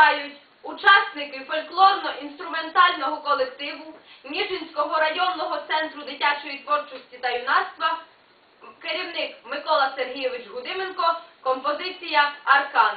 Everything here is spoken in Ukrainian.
співають учасники фольклорно-інструментального колективу Ніжинського районного центру дитячої творчості та юнацтва, керівник Микола Сергійович Гудименко, композиція Аркан.